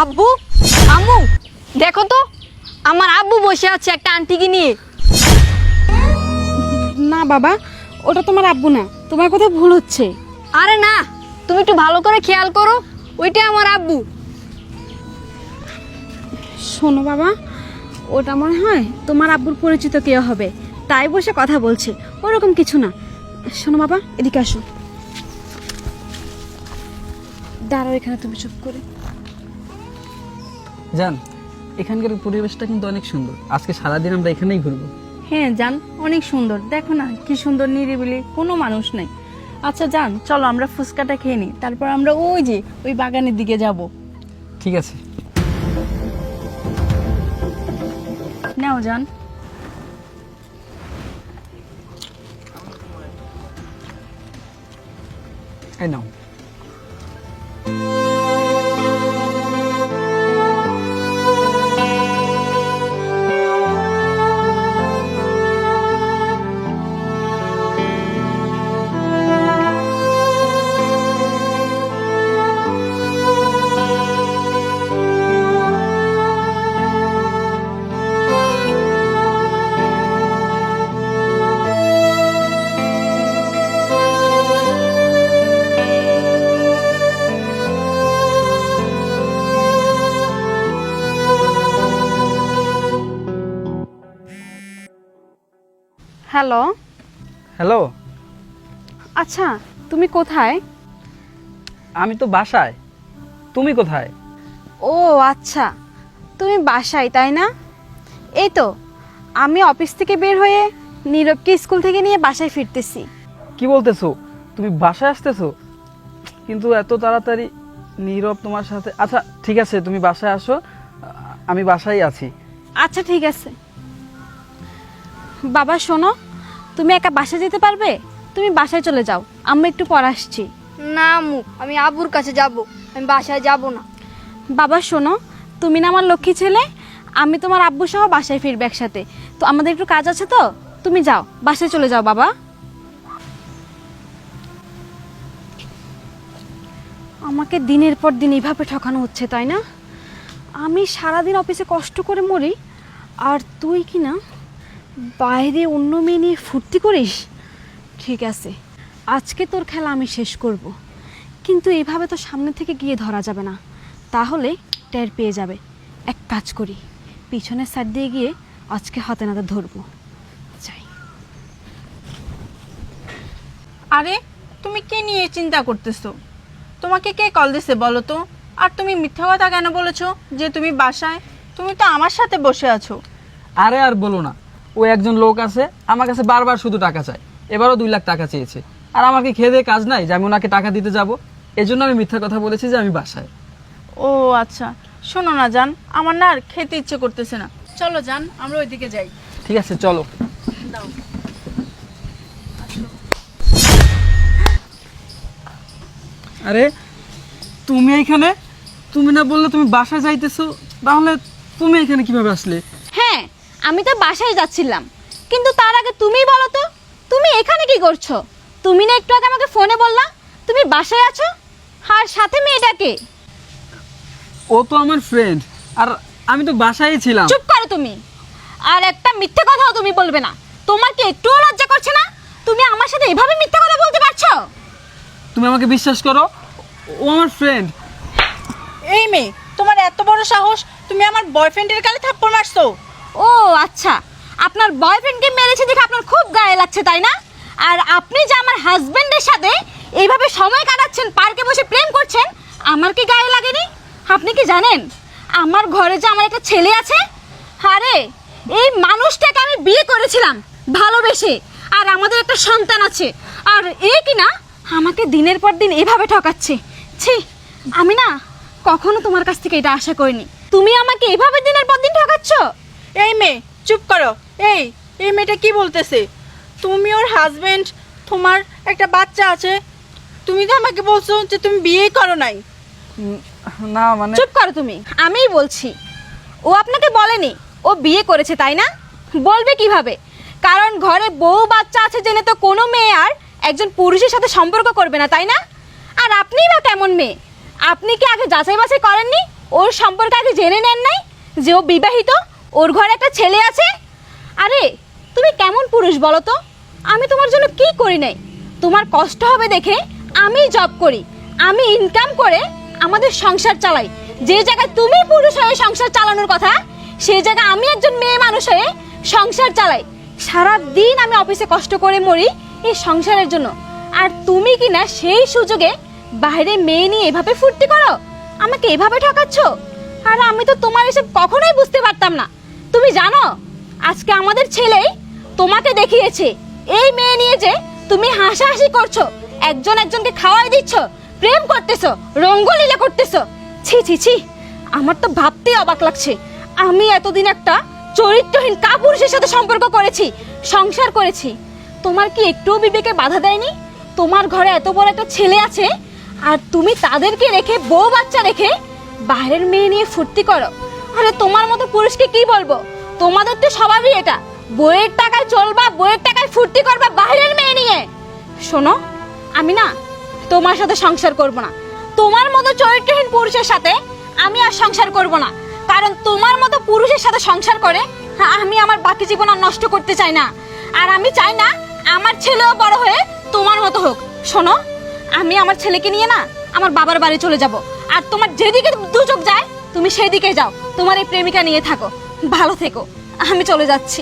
আব্বু? আম্মু দেখো তো আমার আব্বু বসে আছে একটা আন্টিকে নিয়ে। না বাবা ওটা তোমার আব্বু না তোমার কথা ভুল হচ্ছে। আরে না তুমি একটু ভালো করে খেয়াল করো ওইটা আমার আব্বু। শোনো বাবা ওটা মনে হয় তোমার আব্বুর পরিচিত কেউ হবে তাই বসে কথা বলছে ওরকম কিছু না। শোনো বাবা এদিকে আসো। দাঁড়াও এখানে তুমি চুপ করে। জান এখানকার পরিবেশটা কিন্তু অনেক সুন্দর। আজকে সারাদিন আমরা এখানেই ঘুরবো। হ্যাঁ যান অনেক সুন্দর। দেখো না কি সুন্দর নিরিবিলি কোনো মানুষ নেই। আচ্ছা যান চলো আমরা ফুচকাটা খেয়ে নিই। তারপর আমরা ওই যে ওই বাগানের দিকে যাব। ঠিক আছে। নাও যান এই নাও। হ্যালো। হ্যালো। আচ্ছা তুমি কোথায়? আমি তো বাসায়। তুমি কোথায়? ও আচ্ছা। তুমি বাসায় তাই না? এই তো আমি অফিস থেকে বের হয়ে নীরবকে স্কুল থেকে নিয়ে বাসায় ফিরতেছি। কি বলতেছো? তুমি বাসায় আসতেছো? কিন্তু এত তাড়াতাড়ি নীরব তোমার সাথে আচ্ছা ঠিক আছে তুমি বাসায় আসো। আমি বাসায় আছি। আচ্ছা ঠিক আছে। বাবা শোনো তুমি একা বাসায় যেতে পারবে? তুমি বাসায় চলে যাও আমি একটু পর আসছি। না আম্মু আমি আবুর কাছে যাব আমি বাসায় যাব না। বাবা শোনো তুমি না আমার লক্ষ্মী ছেলে আমি তোমার আব্বু সহ বাসায় ফিরবে একসাথে। তো আমাদের একটু কাজ আছে তো? তুমি যাও বাসায় চলে যাও বাবা। আমাকে দিনের পর দিন এইভাবে ঠকানো হচ্ছে তাই না? আমি সারাদিন অফিসে কষ্ট করে মরি আর তুই কি না বাইরে অন্য মেয়ে নিয়ে ফুর্তি করিস? ঠিক আছে আজকে তোর খেলা আমি শেষ করব। কিন্তু এভাবে তো সামনে থেকে গিয়ে ধরা যাবে না। তাহলে টের পেয়ে যাবে। এক কাজ করি পিছনের সাইড দিয়ে গিয়ে আজকে হাতে নাতে ধরবো। যাই। আরে তুমি কে নিয়ে চিন্তা করতেছো? তোমাকে কে কল দিছে বলো তো? আর তুমি মিথ্যা কথা কেন বলেছ যে তুমি বাসায়? তুমি তো আমার সাথে বসে আছো। আরে আর বলো না ও একজন লোক আছে আমার কাছে বারবার শুধু টাকা চায়। এবারও দুই লাখ টাকা চেয়েছে। আর আমাকে খেয়ে দিয়ে কাজ নাই যে আমি ওনাকে টাকা দিতে যাব। এজন্য আমি মিথ্যা কথা বলেছি যে আমি বাসায়। ও আচ্ছা। শোনো না জান। আমার না আর খেতে ইচ্ছে করতেছে না। চলো যান আমরা ওইদিকে যাই। ঠিক আছে চলো। আরে তুমি এখানে তুমি না বললে তুমি বাসায় যাইতেছো? তাহলে তুমি এখানে কীভাবে আসলে? আমি তো বাসায় যাচ্ছিলাম। কিন্তু তার আগে তুমি বলো তো তুমি এখানে কি করছ? তুমি না একটু আগে আমাকে ফোনে বললা তুমি বাসায় আছো? আর সাথে মেয়েটাকে ও তো আমার ফ্রেন্ড আর আমি তো বাসায় ছিলাম। চুপ করো তুমি। আর একটা মিথ্যে কথাও তুমি বলবে না। তোমার কি একটুও লজ্জা করছে না? তুমি আমার সাথে এভাবে মিথ্যে কথা বলতে পারছ? তুমি আমাকে বিশ্বাস করো ও আমার ফ্রেন্ড এই মেয়ে তোমার এত বড় সাহস তুমি আমার বয়ফ্রেন্ডের গালে থাপ্পড় মারছো। ও আচ্ছা। আপনার বয়ফ্রেন্ডকে মেরেছে দেখে আপনার খুব গায়ে লাগছে, তাই না? আর আপনি যে আমার হাজবেন্ডের সাথে এইভাবে সময় কাটাচ্ছেন, পার্কে বসে প্রেম করছেন, আমার কি গায়ে লাগেনি? আপনি কি জানেন? আমার ঘরে যে আমার একটা ছেলে আছে, আরে, এই মানুষটাকে আমি বিয়ে করেছিলাম ভালোবেসে, আর আমাদের একটা সন্তান আছে, আর এ কি না আমাকে দিনের পর দিন এভাবে ঠকাচ্ছে। ছি, আমি না কখনো তোমার কাছ থেকে এটা আশা করিনি। তুমি আমাকে এভাবে দিনের পর দিন ঠকাচ্ছ? এই মেয়ে চুপ করো। এই এই মেয়েটা কি বলতেছে? তুমি ওর হাজবেন্ড তোমার একটা বাচ্চা আছে। তুমি তো আমাকে বলছো যে তুমি বিয়েই করো নাই। না মানে চুপ করো তুমি। আমিই বলছি। ও আপনাকে বলেনি ও বিয়ে করেছে তাই না? বলবে কীভাবে? কারণ ঘরে বউ বাচ্চা আছে জেনে তো কোনো মেয়ে আর একজন পুরুষের সাথে সম্পর্ক করবে না তাই না? আর আপনিই বা কেমন মেয়ে? আপনি কি আগে যাচাই বাছাই করেননি? ওর সম্পর্কে আগে জেনে নেন নাই যে ও বিবাহিত? ওর ঘরে একটা ছেলে আছে? আরে, তুমি কেমন পুরুষ বলো তো? আমি তোমার জন্য কি করি নাই? তোমার কষ্ট হবে দেখে আমি জব করি, আমি ইনকাম করে আমাদের সংসার চালাই। যে জায়গায় তুমি পুরুষ হয়ে সংসার চালানোর কথা সেই জায়গায় আমি একজন মেয়ে মানুষ হয়ে সংসার চালাই। সারা দিন আমি অফিসে কষ্ট করে মরি এই সংসারের জন্য। আর তুমি কি না সেই সুযোগে বাইরে মেয়ে নিয়ে এভাবে ফুর্তি করো? আমাকে এভাবে ঠকাচ্ছ? আর আমি তো তোমার এসব কখনোই বুঝতে পারতাম না। তুমি জানো? আজকে আমাদের ছেলেই তোমাকে দেখিয়েছে। এই মেয়ে নিয়ে যে তুমি হাসাহাসি করছ, একজন একজনকে খাওয়াই দিচ্ছ, প্রেম করতেছো, রঙ্গলীলা করতেছো। ছি ছি ছি, আমার তো ভাবতেই অবাক লাগছে। আমি এতদিন একটা চরিত্রহীন কাপুরুষের সাথে সম্পর্ক করেছি, সংসার করেছি। তোমার কি একটুও বিবেকে বাধা দেয়নি? তোমার ঘরে এত বড় একটা ছেলে আছে, আর তুমি তাদেরকে রেখে বউ বাচ্চা রেখে বাইরের মেয়ে নিয়ে ফুর্তি করো। আরে তোমার মতো পুরুষকে কি বলব? তোমাদের তো স্বভাবই এটা। বইয়ের টাকায় চলবা, বইয়ের টাকায় ফুর্তি করবা বাইরের মেয়ে নিয়ে। শোনো, আমি না তোমার সাথে সংসার করব না। তোমার মতো চরিত্রহীন পুরুষের সাথে আমি আর সংসার করব না। কারণ তোমার মতো পুরুষের সাথে সংসার করে আমি আমার বাকি জীবন আর নষ্ট করতে চাই না। আর আমি চাই না আমার ছেলেও বড় হয়ে তোমার মতো হোক। শোনো, আমি আমার ছেলেকে নিয়ে না আমার বাবার বাড়ি চলে যাব। আর তোমার যেদিকে দু চোখ যায়, তুমি সেদিকে যাও। তোমার এই প্রেমিকা নিয়ে থাকো। ভালো থেকো আমি চলে যাচ্ছি।